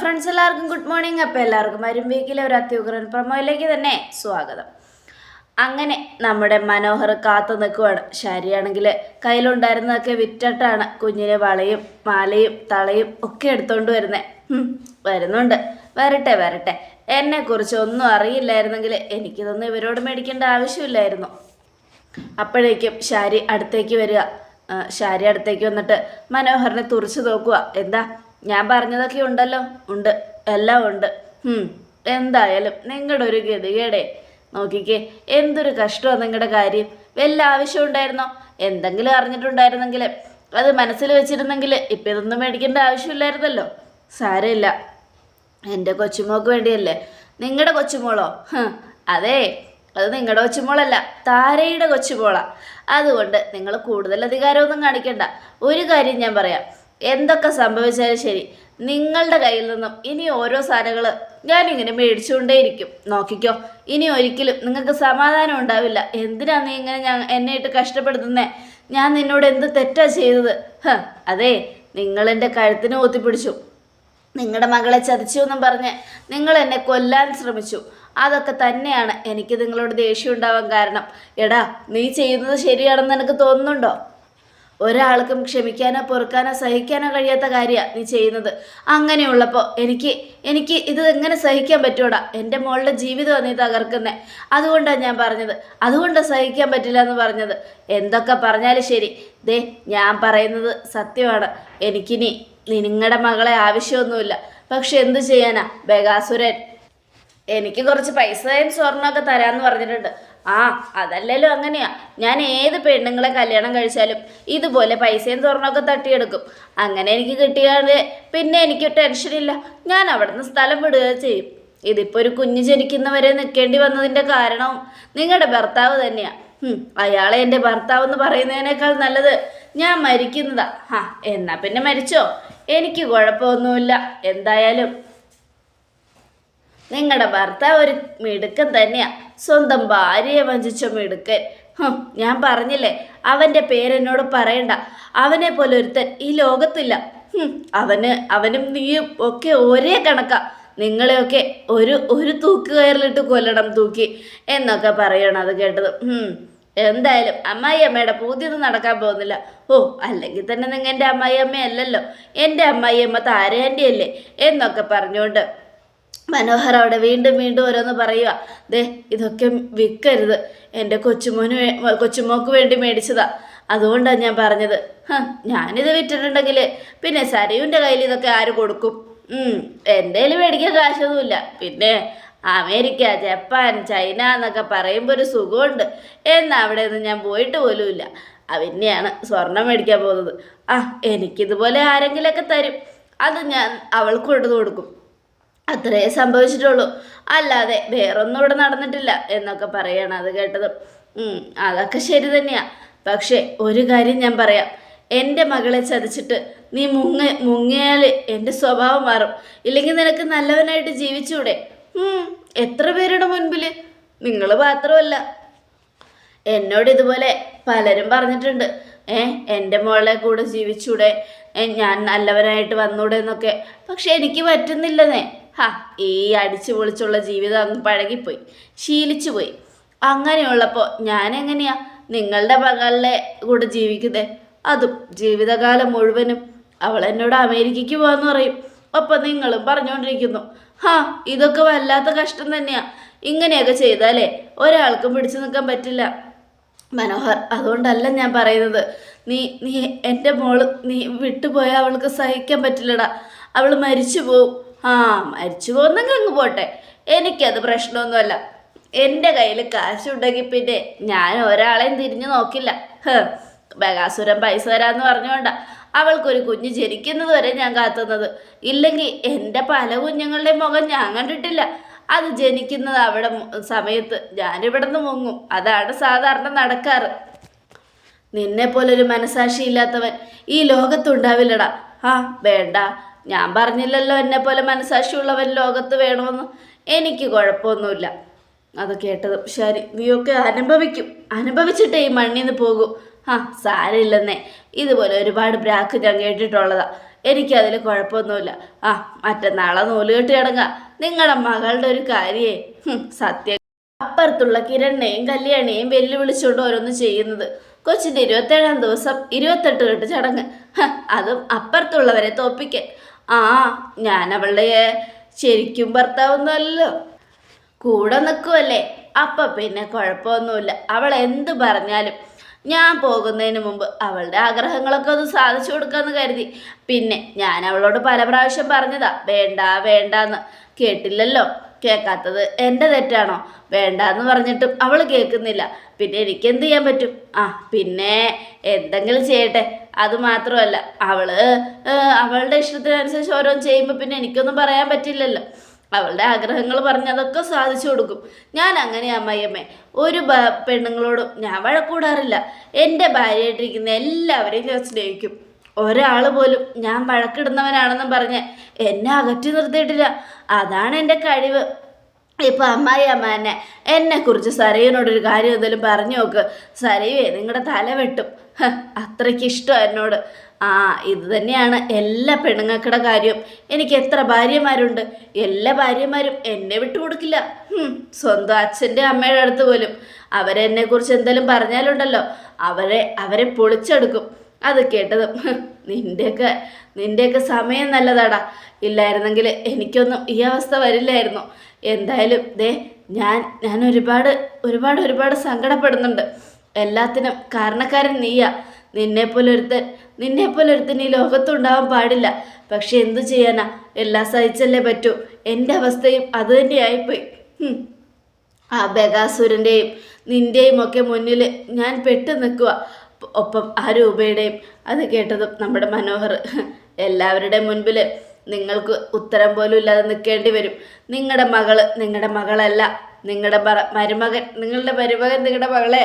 Friends എല്ലാവർക്കും good morning അപ്പോൾ എല്ലാവർക്കും അരുമ്പേക്കിലെ ഒരു അത്യുഗ്രൻ പ്രമോയിലേക്ക് തന്നെ സ്വാഗതം. അങ്ങനെ നമ്മുടെ മനോഹർ കാത്തു നിൽക്കുവാണ്. ശരിയാണെങ്കിൽ കയ്യിലുണ്ടായിരുന്നതൊക്കെ വിറ്റിട്ടാണ് കുഞ്ഞിനെ വളയും മാലയും തളയും ഒക്കെ എടുത്തുകൊണ്ട് വരുന്നത് വരുന്നുണ്ട്. വരട്ടെ വരട്ടെ. എന്നെക്കുറിച്ച് ഒന്നും അറിയില്ലായിരുന്നെങ്കിൽ എനിക്കിതൊന്നും ഇവരോട് മേടിക്കേണ്ട ആവശ്യമില്ലായിരുന്നു. അപ്പോഴേക്കും ശാരി അടുത്തേക്ക് വരിക. ശാരി അടുത്തേക്ക് വന്നിട്ട് മനോഹറിനെ തുറച്ചു നോക്കുക. എന്താ? ഞാൻ പറഞ്ഞതൊക്കെ ഉണ്ടല്ലോ. ഉണ്ട്. എല്ലാം ഉണ്ട്. എന്തായാലും നിങ്ങളുടെ ഒരു ഗതികേടെ. നോക്കിക്കേ എന്തൊരു കഷ്ടമാണ് നിങ്ങളുടെ കാര്യം. വല്ല ആവശ്യം ഉണ്ടായിരുന്നോ? എന്തെങ്കിലും അറിഞ്ഞിട്ടുണ്ടായിരുന്നെങ്കിൽ അത് മനസ്സിൽ വെച്ചിരുന്നെങ്കിൽ ഇപ്പം ഇതൊന്നും മേടിക്കേണ്ട ആവശ്യമില്ലായിരുന്നല്ലോ. സാരമില്ല. എന്റെ കൊച്ചുമോൾക്ക് വേണ്ടിയല്ലേ. നിങ്ങളുടെ കൊച്ചുമോളോ? അതെ അത് നിങ്ങളുടെ കൊച്ചുമോളല്ല താരയുടെ കൊച്ചുമോളാ. അതുകൊണ്ട് നിങ്ങൾ കൂടുതൽ അധികാരമൊന്നും കാണിക്കണ്ട. ഒരു കാര്യം ഞാൻ പറയാം. എന്തൊക്കെ സംഭവിച്ചാലും ശരി നിങ്ങളുടെ കയ്യിൽ നിന്നും ഇനി ഓരോ സാധനങ്ങൾ ഞാനിങ്ങനെ മേടിച്ചുകൊണ്ടേയിരിക്കും. നോക്കിക്കോ ഇനി ഒരിക്കലും നിങ്ങൾക്ക് സമാധാനം ഉണ്ടാവില്ല. എന്തിനാ നീ ഇങ്ങനെ ഞാൻ എന്നെ ഇട്ട് കഷ്ടപ്പെടുത്തുന്നേ? ഞാൻ നിന്നോട് എന്ത് തെറ്റാ ചെയ്തത്? ഹ അതെ നിങ്ങൾ എന്റെ കഴുത്തിന് ഊത്തിപ്പിടിച്ചു നിങ്ങളുടെ മകളെ ചതിച്ചു എന്നും പറഞ്ഞ് നിങ്ങൾ എന്നെ കൊല്ലാൻ ശ്രമിച്ചു. അതൊക്കെ തന്നെയാണ് എനിക്ക് നിങ്ങളോട് ദേഷ്യം ഉണ്ടാവാൻ കാരണം. എടാ നീ ചെയ്യുന്നത് ശരിയാണെന്ന് എനിക്ക് തോന്നുന്നുണ്ടോ? ഒരാൾക്കും ക്ഷമിക്കാനോ പൊറുക്കാനോ സഹിക്കാനോ കഴിയാത്ത കാര്യമാണ് നീ ചെയ്യുന്നത്. അങ്ങനെയുള്ളപ്പോൾ എനിക്ക് എനിക്ക് ഇത് എങ്ങനെ സഹിക്കാൻ പറ്റൂടാ? എന്റെ മോളുടെ ജീവിതമാണ് നീ തകർക്കുന്നേ. അതുകൊണ്ടാണ് ഞാൻ പറഞ്ഞത്. അതുകൊണ്ടാണ് സഹിക്കാൻ പറ്റില്ല എന്ന് പറഞ്ഞത്. എന്തൊക്കെ പറഞ്ഞാലും ശരി. ദേ ഞാൻ പറയുന്നത് സത്യമാണ്. എനിക്കിനി നിങ്ങളുടെ മകളെ ആവശ്യമൊന്നുമില്ല. പക്ഷെ എന്തു ചെയ്യാനാ? ബഗാസുരൻ. എനിക്ക് കുറച്ച് പൈസയും സ്വർണമൊക്കെ തരാമെന്ന് പറഞ്ഞിട്ടുണ്ട്. ആ അതല്ലല്ലോ അങ്ങനെയാ. ഞാൻ ഏത് പെണ്ണുങ്ങളെ കല്യാണം കഴിച്ചാലും ഇതുപോലെ പൈസയും സ്വർണമൊക്കെ തട്ടിയെടുക്കും. അങ്ങനെ എനിക്ക് കിട്ടിയാൽ പിന്നെ എനിക്ക് ടെൻഷനില്ല ഞാൻ അവിടുന്ന് സ്ഥലം വിടുക ചെയ്യും. ഇതിപ്പോ ഒരു കുഞ്ഞ് ജനിക്കുന്നവരെ നിൽക്കേണ്ടി വന്നതിന്റെ കാരണവും നിങ്ങളുടെ ഭർത്താവ് തന്നെയാണ് അയാളെ എന്റെ ഭർത്താവ് എന്ന് പറയുന്നതിനേക്കാൾ നല്ലത് ഞാൻ മരിക്കുന്നതാ. ഹാ എന്നാ പിന്നെ മരിച്ചോ? എനിക്ക് കുഴപ്പമൊന്നുമില്ല. എന്തായാലും നിങ്ങളുടെ ഭർത്താവ് ഒരു മിടുക്കൻ തന്നെയാ. സ്വന്തം ഭാര്യയെ വഞ്ചിച്ച മിടുക്കൻ. ഞാൻ പറഞ്ഞില്ലേ? അവന്റെ പേരെന്നോട് പറയണ്ട. അവനെ പോലെ ഒരുത്തൻ ഈ ലോകത്തില്ല. അവന് അവനും നീയും ഒക്കെ ഒരേ കണക്കാ. നിങ്ങളെയൊക്കെ ഒരു ഒരു തൂക്ക് കയറിലിട്ട് കൊല്ലണം തൂക്കി എന്നൊക്കെ പറയണം അത് കേട്ടത്. എന്തായാലും അമ്മായി അമ്മയുടെ പൂതിയൊന്നും നടക്കാൻ പോകുന്നില്ല. ഓ അല്ലെങ്കിൽ തന്നെ നിങ്ങൾ എന്റെ അമ്മായി അമ്മയല്ലല്ലോ. എന്റെ അമ്മായി അമ്മ താരേന്റെ അല്ലേ എന്നൊക്കെ പറഞ്ഞുകൊണ്ട് മനോഹർ അവിടെ വീണ്ടും വീണ്ടും ഓരോന്ന് പറയുക ദേ ഇതൊക്കെ വിൽക്കരുത് എന്റെ കൊച്ചുമോന് കൊച്ചുമോക്ക് വേണ്ടി മേടിച്ചതാ. അതുകൊണ്ടാണ് ഞാൻ പറഞ്ഞത്. ഞാനിത് വിറ്റിട്ടുണ്ടെങ്കിൽ പിന്നെ സരയുന്റെ കയ്യിൽ ഇതൊക്കെ ആര് കൊടുക്കും? എന്റെ കയ്യിൽ മേടിക്കാൻ കാശൊന്നുമില്ല. പിന്നെ അമേരിക്ക ജപ്പാൻ ചൈന എന്നൊക്കെ പറയുമ്പോൾ ഒരു സുഖമുണ്ട്. എന്നാൽ അവിടെ നിന്ന് ഞാൻ പോയിട്ട് പോലുമില്ല. പിന്നെയാണ് സ്വർണം മേടിക്കാൻ പോകുന്നത്. ആ എനിക്കിതുപോലെ ആരെങ്കിലുമൊക്കെ തരും. അത് ഞാൻ അവൾക്ക് കൊണ്ടു കൊടുക്കും. അത്രേ സംഭവിച്ചിട്ടുള്ളൂ. അല്ലാതെ വേറൊന്നും ഇവിടെ നടന്നിട്ടില്ല എന്നൊക്കെ പറയാണ് അത് കേട്ടത്. അതൊക്കെ ശരി തന്നെയാ. പക്ഷേ ഒരു കാര്യം ഞാൻ പറയാം. എന്റെ മകളെ ചതിച്ചിട്ട് നീ മുങ്ങ മുങ്ങിയാൽ എന്റെ സ്വഭാവം മാറും. ഇല്ലെങ്കിൽ നിനക്ക് നല്ലവനായിട്ട് ജീവിച്ചൂടെ? എത്ര പേരുടെ മുൻപിൽ? നിങ്ങൾ മാത്രമല്ല. എന്നോട് ഇതുപോലെ പലരും പറഞ്ഞിട്ടുണ്ട്. ഏ എന്റെ മോളെ കൂടെ ജീവിച്ചൂടെ? ഞാൻ നല്ലവനായിട്ട് വന്നൂടെ എന്നൊക്കെ. പക്ഷെ എനിക്ക് പറ്റുന്നില്ലെന്നേ. ഹാ ഈ അടിച്ചു പൊളിച്ചുള്ള ജീവിതം അങ്ങ് പഴകിപ്പോയി. ശീലിച്ചു പോയി അങ്ങനെയുള്ളപ്പോൾ ഞാനെങ്ങനെയാ നിങ്ങളുടെ മകളുടെ കൂടെ ജീവിക്കുന്നത് അതും ജീവിതകാലം മുഴുവനും അവൾ എന്നോട് അമേരിക്കയ്ക്ക് പോകാന്ന് പറയും. ഒപ്പം നിങ്ങളും പറഞ്ഞുകൊണ്ടിരിക്കുന്നു ഹാ ഇതൊക്കെ വല്ലാത്ത കഷ്ടം തന്നെയാ. ഇങ്ങനെയൊക്കെ ചെയ്താലേ ഒരാൾക്കും പിടിച്ചു നിൽക്കാൻ പറ്റില്ല. മനോഹർ അതുകൊണ്ടല്ല ഞാൻ പറയുന്നത്. നീ നീ എന്റെ മോൾ നീ വിട്ടുപോയാൽ അവൾക്ക് സഹിക്കാൻ പറ്റില്ലടാ. അവൾ മരിച്ചു പോവും ആ മരിച്ചു പോകുന്നെങ്കിൽ അങ്ങ് പോട്ടെ. എനിക്കത് പ്രശ്നമൊന്നുമല്ല. എന്റെ കയ്യിൽ കാശുണ്ടെങ്കിൽ പിന്നെ ഞാൻ ഒരാളെയും തിരിഞ്ഞു നോക്കില്ല. ഹ്, ബകാസുരം പൈസ തരാമെന്ന് പറഞ്ഞുകൊണ്ട അവൾക്കൊരു കുഞ്ഞ് ജനിക്കുന്നത് വരെ ഞാൻ കാത്തുന്നത്. ഇല്ലെങ്കിൽ എന്റെ പല കുഞ്ഞുങ്ങളുടെയും മുഖം ഞാൻ കണ്ടിട്ടില്ല. അത് ജനിക്കുന്നത് അവിടെ സമയത്ത് ഞാനിവിടെ നിന്ന് മുങ്ങും. അതാണ് സാധാരണ നടക്കാറ്. നിന്നെ പോലൊരു മനസാക്ഷി ഇല്ലാത്തവൻ ഈ ലോകത്തുണ്ടാവില്ലടാ. ആ വേണ്ട. ഞാൻ പറഞ്ഞില്ലല്ലോ എന്നെ പോലെ മനസാക്ഷിയുള്ളവൻ ലോകത്ത് വേണമെന്ന്. എനിക്ക് കുഴപ്പമൊന്നുമില്ല. അത് കേട്ടതും ശരി. നീയൊക്കെ അനുഭവിക്കും. അനുഭവിച്ചിട്ടേ ഈ മണ്ണിൽ നിന്ന് പോകൂ. ആ സാരമില്ലെന്നേ. ഇതുപോലെ ഒരുപാട് ബ്രാക്ക് ഞാൻ കേട്ടിട്ടുള്ളതാ. എനിക്കതിൽ കുഴപ്പമൊന്നുമില്ല. ആ മറ്റന്നാളെ നൂൽ കെട്ടി കിടങ്ങാം നിങ്ങളുടെ മകളുടെ ഒരു കാര്യേ. സത്യം. അപ്പുറത്തുള്ള കിരണ്ണയും കല്യാണിയെയും വെല്ലുവിളിച്ചുകൊണ്ട് ഓരോന്ന് ചെയ്യുന്നത്. കൊച്ചിന്റെ ഇരുപത്തേഴാം ദിവസം ഇരുപത്തെട്ട് കെട്ട് ചടങ്ങ്. അതും അപ്പുറത്തുള്ളവരെ തോപ്പിക്കാൻ. ആ ഞാൻ അവളുടെ ശരിക്കും ഭർത്താവൊന്നുമല്ലോ കൂടെ നിൽക്കുമല്ലേ അപ്പം പിന്നെ കുഴപ്പമൊന്നുമില്ല. അവൾ എന്ത് പറഞ്ഞാലും ഞാൻ പോകുന്നതിന് മുമ്പ് അവളുടെ ആഗ്രഹങ്ങളൊക്കെ ഒന്ന് സാധിച്ചു കൊടുക്കാമെന്ന് കരുതി. പിന്നെ ഞാൻ അവളോട് പല പ്രാവശ്യം പറഞ്ഞതാ വേണ്ട വേണ്ടാന്ന് കേട്ടില്ലല്ലോ? കേൾക്കാത്തത് എന്റെ തെറ്റാണോ? വേണ്ട എന്ന് പറഞ്ഞിട്ടും അവൾ കേൾക്കുന്നില്ല. പിന്നെ എനിക്കെന്ത് ചെയ്യാൻ പറ്റും? ആ പിന്നെ എന്തെങ്കിലും ചെയ്യട്ടെ. അത് മാത്രമല്ല അവൾ അവളുടെ ഇഷ്ടത്തിനനുസരിച്ച് ഓരോന്ന് ചെയ്യുമ്പോൾ പിന്നെ എനിക്കൊന്നും പറയാൻ പറ്റില്ലല്ലോ. അവളുടെ ആഗ്രഹങ്ങൾ പറഞ്ഞ് അതൊക്കെ സാധിച്ചു കൊടുക്കും. ഞാൻ അങ്ങനെ അമ്മയമ്മേ ഒരു പെണ്ണുങ്ങളോടും ഞാൻ വഴക്കൂടാറില്ല. എന്റെ ഭാര്യയായിട്ടിരിക്കുന്ന എല്ലാവരെയും ഞാൻ സ്നേഹിക്കും. ഒരാൾ പോലും ഞാൻ വഴക്കിടുന്നവനാണെന്നും പറഞ്ഞ് എന്നെ അകറ്റി നിർത്തിയിട്ടില്ല. അതാണ് എന്റെ കഴിവ്. ഇപ്പൊ അമ്മായി അമ്മ എന്നെ കുറിച്ച് സരയുനോടൊരു കാര്യം എന്തെങ്കിലും പറഞ്ഞു നോക്ക്. സരയുവേ നിങ്ങളുടെ തല വെട്ടും. അത്രയ്ക്ക് ഇഷ്ടം എന്നോട്. ആ ഇത് തന്നെയാണ് എല്ലാ പെണ്ണുങ്ങൾക്കുടെ കാര്യം. എനിക്ക് എത്ര ഭാര്യമാരുണ്ട്. എല്ലാ ഭാര്യമാരും എന്നെ വിട്ടു കൊടുക്കില്ല. ഹും, സ്വന്തം അച്ഛന്റെ അമ്മയുടെ അടുത്ത് പോലും. അവരെന്നെ കുറിച്ച് എന്തെങ്കിലും പറഞ്ഞാലുണ്ടല്ലോ. അവരെ അവരെ പൊളിച്ചെടുക്കും. അത് കേട്ടതും നിന്റെയൊക്കെ നിന്റെയൊക്കെ സമയം നല്ലതാടാ. ഇല്ലായിരുന്നെങ്കിൽ എനിക്കൊന്നും ഈ അവസ്ഥ വരില്ലായിരുന്നു. എന്തായാലും ദേ ഞാൻ ഞാൻ ഒരുപാട് ഒരുപാട് ഒരുപാട് സങ്കടപ്പെടുന്നുണ്ട്. എല്ലാത്തിനും കാരണക്കാരൻ നീയാ. നിന്നെപ്പോലെ ഒരുത്തൻ നിന്നെപ്പോലെ ഒരുത്തൻ ഈ ലോകത്തുണ്ടാവാൻ പാടില്ല. പക്ഷെ എന്തു ചെയ്യാനാ? എല്ലാം സഹിച്ചല്ലേ പറ്റൂ. എന്റെ അവസ്ഥയും അത് തന്നെയായിപ്പോയി. ആ ബഗാസുരന്റെയും നിന്റെയും ഒക്കെ മുന്നിൽ ഞാൻ പെട്ട് നിൽക്കുക ഒപ്പം ആ രൂപയുടെയും അത് കേട്ടതും നമ്മുടെ മനോഹർ എല്ലാവരുടെ മുൻപിൽ നിങ്ങൾക്ക് ഉത്തരം പോലും ഇല്ലാതെ നിൽക്കേണ്ടി വരും. നിങ്ങളുടെ മകൾ നിങ്ങളുടെ മകളല്ല. നിങ്ങളുടെ മരുമകൻ നിങ്ങളുടെ മരുമകൻ നിങ്ങളുടെ മകളെ.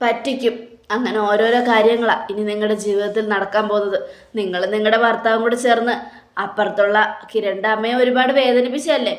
പറ്റിക്കും. അങ്ങനെ ഓരോരോ കാര്യങ്ങളാണ് ഇനി നിങ്ങളുടെ ജീവിതത്തിൽ നടക്കാൻ പോകുന്നത്. നിങ്ങൾ നിങ്ങളുടെ ഭർത്താവും കൂടെ ചേർന്ന് അപ്പുറത്തുള്ള കിരണ്ട അമ്മയെ ഒരുപാട് വേദനിപ്പിച്ചല്ലേ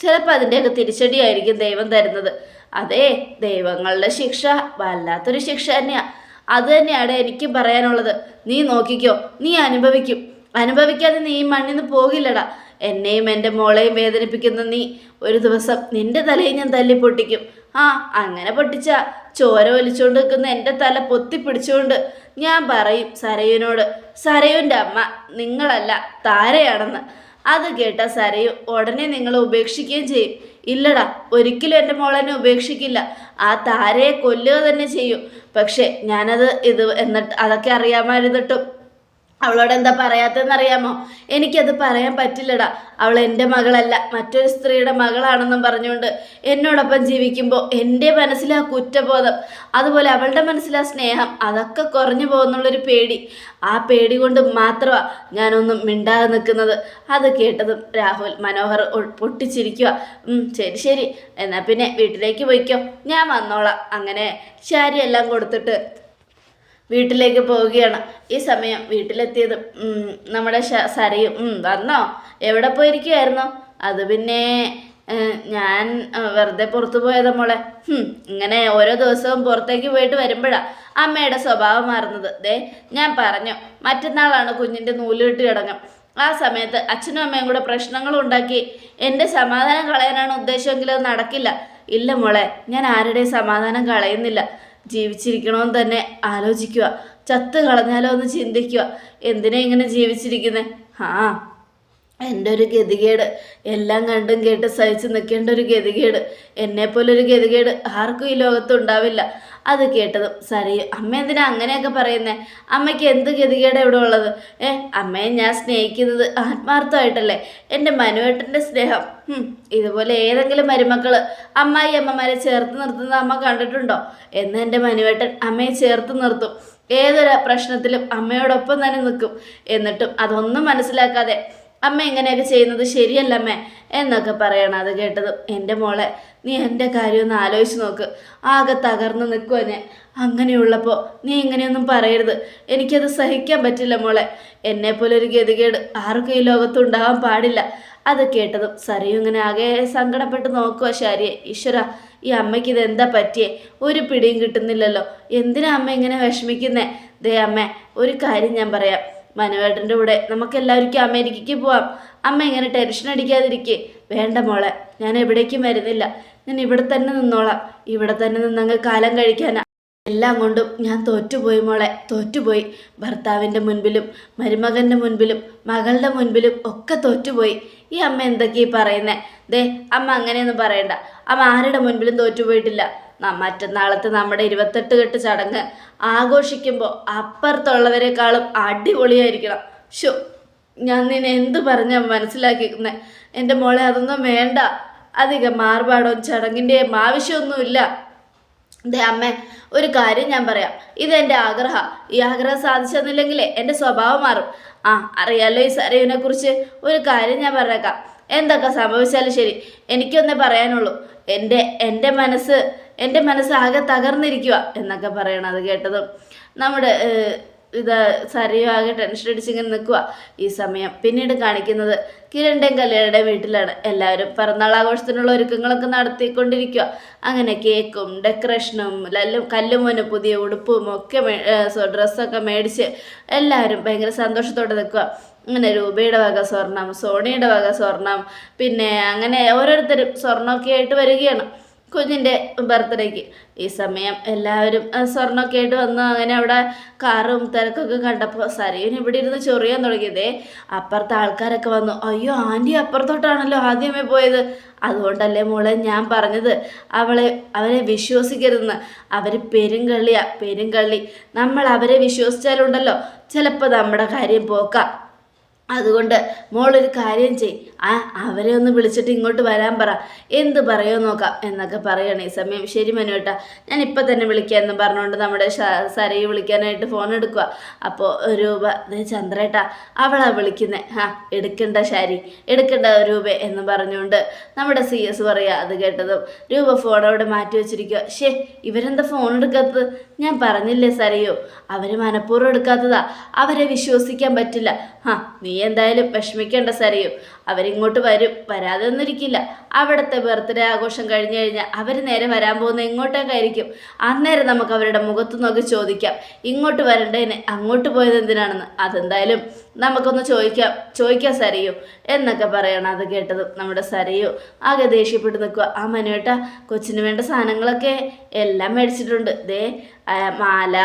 ചിലപ്പോൾ അതിന്റെയൊക്കെ തിരിച്ചടിയായിരിക്കും ദൈവം തരുന്നത്. അതേ ദൈവങ്ങളുടെ ശിക്ഷ വല്ലാത്തൊരു ശിക്ഷ തന്നെയാ. അത് തന്നെയാണ് എനിക്ക് പറയാനുള്ളത്. നീ നോക്കിക്കോ നീ അനുഭവിക്കും. അനുഭവിക്കാതെ നീ ഈ മണ്ണിൽ നിന്ന് പോകില്ലടാ. എന്നെയും എന്റെ മോളെയും വേദനിപ്പിക്കുന്ന നീ ഒരു ദിവസം നിന്റെ തലയിൽ ഞാൻ തല്ലി പൊട്ടിക്കും ആ അങ്ങനെ പൊട്ടിച്ച ചോര വലിച്ചുകൊണ്ട് നിൽക്കുന്ന എന്റെ തല പൊത്തി പിടിച്ചുകൊണ്ട് ഞാൻ പറയും സരയുനോട് സരയുന്റെ അമ്മ നിങ്ങളല്ല താരയാണെന്ന്. അത് കേട്ട സരയു ഉടനെ നിങ്ങളെ ഉപേക്ഷിക്കുകയും ചെയ്യും. ഇല്ലടാ ഒരിക്കലും എന്റെ മോളെന്നെ ഉപേക്ഷിക്കില്ല. ആ താരയെ കൊല്ലുക തന്നെ ചെയ്യും. പക്ഷേ ഞാനത് ഇത് എന്നിട്ട് അതൊക്കെ അറിയാമായിരുന്നിട്ടും അവളോട് എന്താ പറയാത്തെന്നറിയാമോ എനിക്കത് പറയാൻ പറ്റില്ലടാ. അവൾ എന്റെ മകളല്ല മറ്റൊരു സ്ത്രീയുടെ മകളാണെന്നും പറഞ്ഞുകൊണ്ട് എന്നോടൊപ്പം ജീവിക്കുമ്പോൾ എന്റെ മനസ്സിലാ കുറ്റബോധം. അതുപോലെ അവളുടെ മനസ്സിലാ സ്നേഹം. അതൊക്കെ കുറഞ്ഞു പോകുന്നുള്ളൊരു പേടി. ആ പേടി കൊണ്ട് മാത്രമാണ് ഞാനൊന്നും മിണ്ടാതെ നിൽക്കുന്നത്. അത് കേട്ടതും രാഹുൽ മനോഹർ പൊട്ടിച്ചിരിക്കുക ശരി ശരി. എന്നാൽ പിന്നെ വീട്ടിലേക്ക് പോയിക്കോ. ഞാൻ വന്നോളാം. അങ്ങനെ ശാരിയെല്ലാം കൊടുത്തിട്ട് വീട്ടിലേക്ക് പോവുകയാണ്. ഈ സമയം വീട്ടിലെത്തിയത് നമ്മുടെ സരയും വന്നോ? എവിടെ പോയിരിക്കുമായിരുന്നോ അത് പിന്നെ ഞാൻ വെറുതെ പുറത്തു പോയത് മോളെ. ഇങ്ങനെ ഓരോ ദിവസവും പുറത്തേക്ക് പോയിട്ട് വരുമ്പോഴാണ് അമ്മയുടെ സ്വഭാവം മാറുന്നത്. ദേ ഞാൻ പറഞ്ഞു മറ്റന്നാളാണ് കുഞ്ഞിന്റെ നൂലുകെട്ട് കിടങ്ങും ആ സമയത്ത് അച്ഛനും അമ്മയും കൂടെ പ്രശ്നങ്ങൾ ഉണ്ടാക്കി. എന്റെ സമാധാനം കളയാനാണ് ഉദ്ദേശമെങ്കിലും നടക്കില്ല. ഇല്ല മോളെ ഞാൻ ആരുടെയും സമാധാനം കളയുന്നില്ല. ജീവിച്ചിരിക്കണമെന്ന് തന്നെ ആലോചിക്കുക. ചത്ത് കളഞ്ഞാലോ എന്ന് ചിന്തിക്കുക. എന്തിനാ ഇങ്ങനെ ജീവിച്ചിരിക്കുന്നത് ആ എന്റെ ഒരു ഗതികേട്. എല്ലാം കണ്ടും കേട്ട് സഹിച്ച് നിൽക്കേണ്ട ഒരു ഗതികേട്. എന്നെപ്പോലൊരു ഗതികേട് ആർക്കും ഈ ലോകത്ത് ഉണ്ടാവില്ല അത് കേട്ടതും സരയു അമ്മ എന്തിനാ അങ്ങനെയൊക്കെ പറയുന്നേ? അമ്മയ്ക്ക് എന്ത് ഗതികേട് ഇവിടെ ഉള്ളത്? ഏ അമ്മയെ ഞാൻ സ്നേഹിക്കുന്നത് ആത്മാർത്ഥമായിട്ടല്ലേ? എന്റെ മനുവേട്ടന്റെ സ്നേഹം. ഇതുപോലെ ഏതെങ്കിലും മരുമക്കൾ അമ്മായി അമ്മമാരെ ചേർത്ത് നിർത്തുന്നത് അമ്മ കണ്ടിട്ടുണ്ടോ? എന്ന് എന്റെ മനുവേട്ടൻ അമ്മയെ ചേർത്ത് നിർത്തും. ഏതൊരു പ്രശ്നത്തിലും അമ്മയോടൊപ്പം തന്നെ നിൽക്കും. എന്നിട്ടും അതൊന്നും മനസ്സിലാക്കാതെ അമ്മ ഇങ്ങനെയൊക്കെ ചെയ്യുന്നത് ശരിയല്ല അമ്മേ എന്നൊക്കെ പറയണം അത് കേട്ടത്. എന്റെ മോളെ നീ എന്റെ കാര്യം ഒന്ന് ആലോചിച്ച് നോക്ക്. ആകെ തകർന്ന് നിൽക്കുക ഞാൻ. അങ്ങനെയുള്ളപ്പോൾ നീ ഇങ്ങനെയൊന്നും പറയരുത്. എനിക്കത് സഹിക്കാൻ പറ്റില്ല മോളെ. എന്നെപ്പോലെ ഒരു ഗതികേട് ആർക്കും ഈ ലോകത്ത് ഉണ്ടാവാൻ പാടില്ല. അത് കേട്ടതും സറിയും ഇങ്ങനെ ആകെ സങ്കടപ്പെട്ട് നോക്കുക ശാരിയെ. ഈശ്വര ഈ അമ്മയ്ക്ക് ഇത് എന്താ പറ്റിയേ? ഒരു പിടിയും കിട്ടുന്നില്ലല്ലോ. എന്തിനാ അമ്മ ഇങ്ങനെ വിഷമിക്കുന്നേ? ദേ അമ്മേ ഒരു കാര്യം ഞാൻ പറയാം. മനുവേട്ടന്റെ കൂടെ നമുക്ക് എല്ലാവർക്കും അമേരിക്കയ്ക്ക് പോവാം. അമ്മ ഇങ്ങനെ ടെൻഷൻ അടിക്കാതിരിക്കേ. വേണ്ട മോളെ ഞാൻ എവിടേക്കും വരുന്നില്ല. ഞാൻ ഇവിടെ തന്നെ നിന്നോളാം. ഇവിടെ തന്നെ നിന്നങ്ങ് കാലം കഴിക്കാനാ. എല്ലാം കൊണ്ടും ഞാൻ തോറ്റുപോയി മോളെ തോറ്റുപോയി. ഭർത്താവിന്റെ മുൻപിലും മരുമകന്റെ മുൻപിലും മകളുടെ മുൻപിലും ഒക്കെ തോറ്റുപോയി. ഈ അമ്മ എന്തൊക്കെയാ പറയുന്നേ? ദേ അമ്മ അങ്ങനെയൊന്നും പറയണ്ട. അമ്മ ആരുടെ മുൻപിലും തോറ്റുപോയിട്ടില്ല. മറ്റന്നാളത്തെ നമ്മുടെ ഇരുപത്തെട്ട് കെട്ട് ചടങ്ങ്. ആഘോഷിക്കുമ്പോൾ അപ്പുറത്തുള്ളവരെക്കാളും അടിപൊളിയായിരിക്കണം. ഷോ ഞാൻ നിന്നെ എന്ത് പറഞ്ഞാ മനസ്സിലാക്കിക്കുന്നേ എന്റെ മോളെ അതൊന്നും വേണ്ട. അധികം മാർപാടോ ചടങ്ങിന്റെയും ആവശ്യമൊന്നുമില്ല. ദേ അമ്മ ഒരു കാര്യം ഞാൻ പറയാം. ഇതെന്റെ ആഗ്രഹം. ഈ ആഗ്രഹം സാധിച്ചെന്നില്ലെങ്കിലേ എന്റെ സ്വഭാവം മാറും. ആ അറിയാലോ ഈ സരയുവിനെ കുറിച്ച് ഒരു കാര്യം ഞാൻ പറഞ്ഞേക്കാം. എന്തൊക്കെ സംഭവിച്ചാലും ശരി എനിക്കൊന്നേ പറയാനുള്ളൂ. എന്റെ എന്റെ മനസ്സ് എന്റെ മനസ്സാകെ തകർന്നിരിക്കുക എന്നൊക്കെ പറയണം അത് കേട്ടതും. നമ്മുടെ ഇത് സരയു ആകെ ടെൻഷൻ അടിച്ചിങ്ങനെ നിൽക്കുക ഈ സമയം. പിന്നീട് കാണിക്കുന്നത് കിരണിന്റെയും കല്യാണിയുടെ വീട്ടിലാണ്. എല്ലാവരും പിറന്നാൾ ആഘോഷത്തിനുള്ള ഒരുക്കങ്ങളൊക്കെ നടത്തിക്കൊണ്ടിരിക്കുക അങ്ങനെ കേക്കും ഡെക്കറേഷനും ലല്ലും കല്ലുമോനും പുതിയ ഉടുപ്പും ഒക്കെ ഡ്രസ്സൊക്കെ മേടിച്ച് എല്ലാവരും ഭയങ്കര സന്തോഷത്തോടെ നിൽക്കുക അങ്ങനെ രൂപയുടെ വക സ്വർണം സോണിയുടെ വക സ്വർണം പിന്നെ അങ്ങനെ ഓരോരുത്തരും സ്വർണമൊക്കെ ആയിട്ട് വരികയാണ്. കുഞ്ഞിന്റെ ബർത്ത്ഡേക്ക്. ഈ സമയം എല്ലാവരും സ്വർണമൊക്കെ ആയിട്ട് വന്ന് അങ്ങനെ അവിടെ കാറും തിരക്കൊക്കെ കണ്ടപ്പോൾ സരീന് ഇവിടെ ഇരുന്ന് ചൊറിയാൻ തുടങ്ങിയതേ. അപ്പുറത്തെ ആൾക്കാരൊക്കെ വന്നു അയ്യോ ആന്റി അപ്പുറത്തോട്ടാണല്ലോ ആദ്യമേ പോയത്. അതുകൊണ്ടല്ലേ മോളെ ഞാൻ പറഞ്ഞത്. അവളെ അവരെ വിശ്വസിക്കരുതെന്ന് അവർ പെരുങ്കള്ളിയാ പെരുങ്കള്ളി നമ്മൾ അവരെ വിശ്വസിച്ചാലുണ്ടല്ലോ. ചിലപ്പോൾ നമ്മുടെ കാര്യം പോക്കാം. അതുകൊണ്ട് മോളൊരു കാര്യം ചെയ്. ആ അവരെ ഒന്ന് വിളിച്ചിട്ട് ഇങ്ങോട്ട് വരാൻ പറ. എന്ത് പറയോ നോക്കാം എന്നൊക്കെ പറയണേ ഈ സമയം. ശരി മനുവേട്ടാ ഞാൻ ഇപ്പം തന്നെ വിളിക്കാം എന്ന് പറഞ്ഞുകൊണ്ട് നമ്മുടെ സരയെ വിളിക്കാനായിട്ട് ഫോൺ എടുക്കുക അപ്പോൾ രൂപ ചന്ദ്രേട്ടാ അവളാ വിളിക്കുന്നത് ആ എടുക്കണ്ട ശാരി എടുക്കണ്ട രൂപ എന്ന് പറഞ്ഞുകൊണ്ട് നമ്മുടെ സി എസ് പറയുക അത് കേട്ടതും. രൂപ ഫോൺ അവിടെ മാറ്റി വെച്ചിരിക്കുക ഷേ ഇവരെന്താ ഫോൺ എടുക്കാത്തത്? ഞാൻ പറഞ്ഞില്ലേ സരയോ അവർ മനഃപൂർവം എടുക്കാത്തതാ. അവരെ വിശ്വസിക്കാൻ പറ്റില്ല. ആ നീ എന്തായാലും വിഷമിക്കേണ്ട സരയോ. അവരിങ്ങോട്ട് വരും. വരാതെ ഒന്നിരിക്കില്ല അവിടുത്തെ ബർത്ത്ഡേ ആഘോഷം കഴിഞ്ഞു കഴിഞ്ഞാൽ അവർ നേരെ വരാൻ പോകുന്ന ഇങ്ങോട്ടേക്കായിരിക്കും അന്നേരം നമുക്ക് അവരുടെ മുഖത്ത് നോക്കി ചോദിക്കാം. ഇങ്ങോട്ട് വരണ്ടതിന് അങ്ങോട്ട് പോയത് എന്തിനാണെന്ന്? അതെന്തായാലും നമുക്കൊന്ന് ചോദിക്കാം. ചോദിക്കാം സരയോ. എന്നൊക്കെ പറയണം അത് കേട്ടതും നമ്മുടെ സരയോ. ആകെ ദേഷ്യപ്പെട്ട് നിൽക്കുക ആ മനുവേട്ട കൊച്ചിന് വേണ്ട സാധനങ്ങളൊക്കെ എല്ലാം മേടിച്ചിട്ടുണ്ട്. ദേ മാല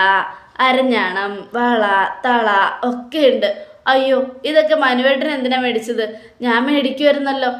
അരഞ്ഞാണം വള തള ഒക്കെ ഉണ്ട്. അയ്യോ ഇതൊക്കെ മനുവേട്ടൻ എന്തിനാ മേടിച്ചത്? ഞാൻ മേടിക്കുമായിരുന്നല്ലോ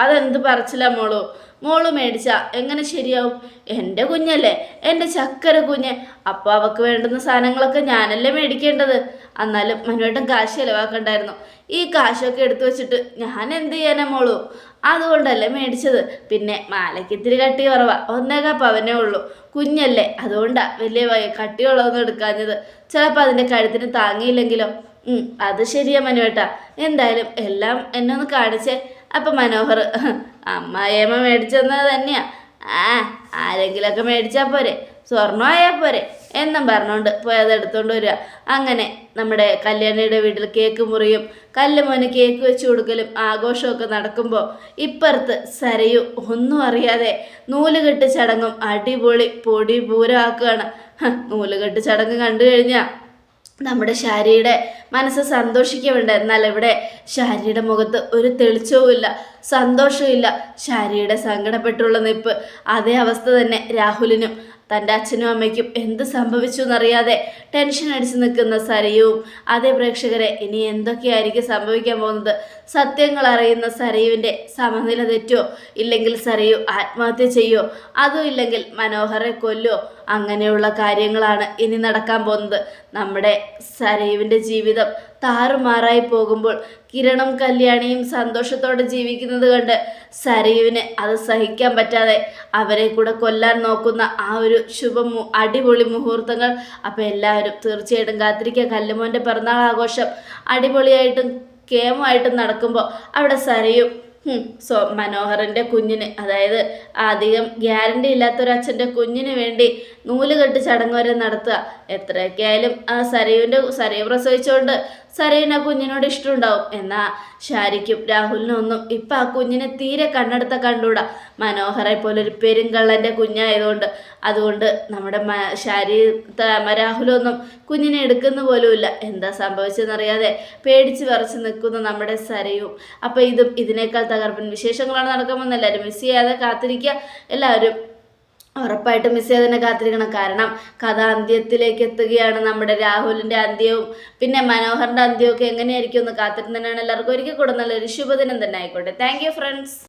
അതെന്ത് പറച്ചില്ല മോളു? മോൾ മേടിച്ച എങ്ങനെ ശരിയാവും? എന്റെ കുഞ്ഞല്ലേ എന്റെ ചക്കര കുഞ്ഞ്. അപ്പോൾ അവക്ക് വേണ്ടുന്ന സാധനങ്ങളൊക്കെ ഞാനല്ലേ മേടിക്കേണ്ടത്? എന്നാലും മനുവേട്ടൻ കാശ് ചിലവാക്കണ്ടായിരുന്നു. ഈ കാശൊക്കെ എടുത്തു വെച്ചിട്ട് ഞാൻ എന്ത് ചെയ്യാനാ മോളു? അതുകൊണ്ടല്ലേ മേടിച്ചത്. പിന്നെ മാലയ്ക്ക് ഇത്തിരി കട്ടി കുറവാ. ഒന്നേകാ പവനേ ഉള്ളൂ. കുഞ്ഞല്ലേ അതുകൊണ്ടാ വലിയ വയ കട്ടിയുള്ളതൊന്നും എടുക്കാഞ്ഞത്. ചിലപ്പോൾ അതിന്റെ കഴുത്തിന് താങ്ങിയില്ലെങ്കിലോ? അത് ശരിയാ മനുവേട്ടാ. എന്തായാലും എല്ലാം എന്നെ ഒന്ന് കാണിച്ചേ. അപ്പം മനോഹർ അമ്മായിയമ്മ മേടിച്ചെന്നത് തന്നെയാ. ആ ആരെങ്കിലൊക്കെ മേടിച്ചാ പോരെ. സ്വർണമായാൽ പോരെ. എന്നും പറഞ്ഞുകൊണ്ട് പോയി അത് എടുത്തുകൊണ്ട് വരിക. അങ്ങനെ നമ്മുടെ കല്യാണിയുടെ വീട്ടിൽ കേക്ക് മുറിയും കല്ലുമോന് കേക്ക് വെച്ച് കൊടുക്കലും ആഘോഷമൊക്കെ നടക്കുമ്പോൾ ഇപ്പുറത്ത് സരയു ഒന്നും അറിയാതെ നൂലുകെട്ട് ചടങ്ങും അടിപൊളി പൊടി പൂരമാക്കുകയാണ്. നൂലുകെട്ട് ചടങ്ങ് കണ്ടു കഴിഞ്ഞാൽ നമ്മുടെ ശാരിയുടെ മനസ്സ് സന്തോഷിക്കുന്നുണ്ട്. എന്നാൽ ഇവിടെ ശാരിയുടെ മുഖത്ത് ഒരു തെളിച്ചവും ഇല്ല ശാരിയുടെ സങ്കടപ്പെട്ടുള്ള നിപ്പ്. അതേ അവസ്ഥ തന്നെ രാഹുലിനും. തന്റെ അച്ഛനും അമ്മയ്ക്കും എന്ത് സംഭവിച്ചു എന്നറിയാതെ ടെൻഷൻ അടിച്ചു നിൽക്കുന്ന സരയുവും അതേ പ്രേക്ഷകരെ ഇനി എന്തൊക്കെയായിരിക്കും സംഭവിക്കാൻ പോകുന്നത്? സത്യങ്ങൾ അറിയുന്ന സരയുവിന്റെ സമനില തെറ്റോ? ഇല്ലെങ്കിൽ സരയു ആത്മഹത്യ ചെയ്യോ? അതോ ഇല്ലെങ്കിൽ മനോഹറെ കൊല്ലോ? അങ്ങനെയുള്ള കാര്യങ്ങളാണ് ഇനി നടക്കാൻ പോകുന്നത്. നമ്മുടെ സരയുവിന്റെ ജീവിതം താറുമാറായി പോകുമ്പോൾ കിരണും കല്യാണിയും സന്തോഷത്തോടെ ജീവിക്കുന്നത് കണ്ട് സരയുവിന് അത് സഹിക്കാൻ പറ്റാതെ അവരെ കൂടെ കൊല്ലാൻ നോക്കുന്ന ആ ഒരു ശുഭ അടിപൊളി മുഹൂർത്തങ്ങൾ. അപ്പോൾ എല്ലാവരും തീർച്ചയായിട്ടും കാത്തിരിക്കുക. കല്ലുമോന്റെ പിറന്നാൾ ആഘോഷം അടിപൊളിയായിട്ടും കേമമായിട്ടും നടക്കുമ്പോൾ അവിടെ സരയും സോ മനോഹറിന്റെ കുഞ്ഞിന് അതായത് അധികം ഗ്യാരണ്ടി ഇല്ലാത്തൊരു അച്ഛന്റെ കുഞ്ഞിന് വേണ്ടി നൂൽ നൂലുകെട്ട് ചടങ്ങ് വരെ നടത്തുക. എത്രയൊക്കെ ആയാലും ആ സരയുവിന്റെ സരയു പ്രസവിച്ചുകൊണ്ട് സരയുന കുഞ്ഞിനോട് ഇഷ്ടമുണ്ടാവും. എന്നാ ഷാരിക്കും രാഹുലിനൊന്നും ഇപ്പൊ ആ കുഞ്ഞിനെ തീരെ കണ്ണെടുത്ത മനോഹരെ പോലെ ഒരു പെരുങ്കള്ളന്റെ കുഞ്ഞായതുകൊണ്ട്. അതുകൊണ്ട് നമ്മുടെ ഷാരി രാഹുലൊന്നും കുഞ്ഞിനെ എടുക്കുന്ന പോലുമില്ല. എന്താ സംഭവിച്ചെന്നറിയാതെ പേടിച്ച് വിറച്ച് നിൽക്കുന്ന നമ്മുടെ സരയും. അപ്പോൾ ഇതും ഇതിനേക്കാൾ തകർപ്പൻ വിശേഷങ്ങളാണ് നടക്കുമെന്ന് എല്ലാവരും മിസ് ചെയ്യാതെ കാത്തിരിക്കുക. എല്ലാവരും ഉറപ്പായിട്ടും മിസ് ചെയ്ത് തന്നെ കാത്തിരിക്കണം. കാരണം കഥ അന്ത്യത്തിലേക്ക് എത്തുകയാണ് നമ്മുടെ രാഹുലിന്റെ അന്ത്യവും പിന്നെ മനോഹറിന്റെ അന്ത്യവും ഒക്കെ എങ്ങനെയായിരിക്കും എന്ന് കാത്തിരുന്നതിനാണ് എല്ലാവർക്കും ഒരിക്കൽ കൂടെ നല്ലൊരു ശുഭദിനം തന്നെ ആയിക്കോട്ടെ. Thank friends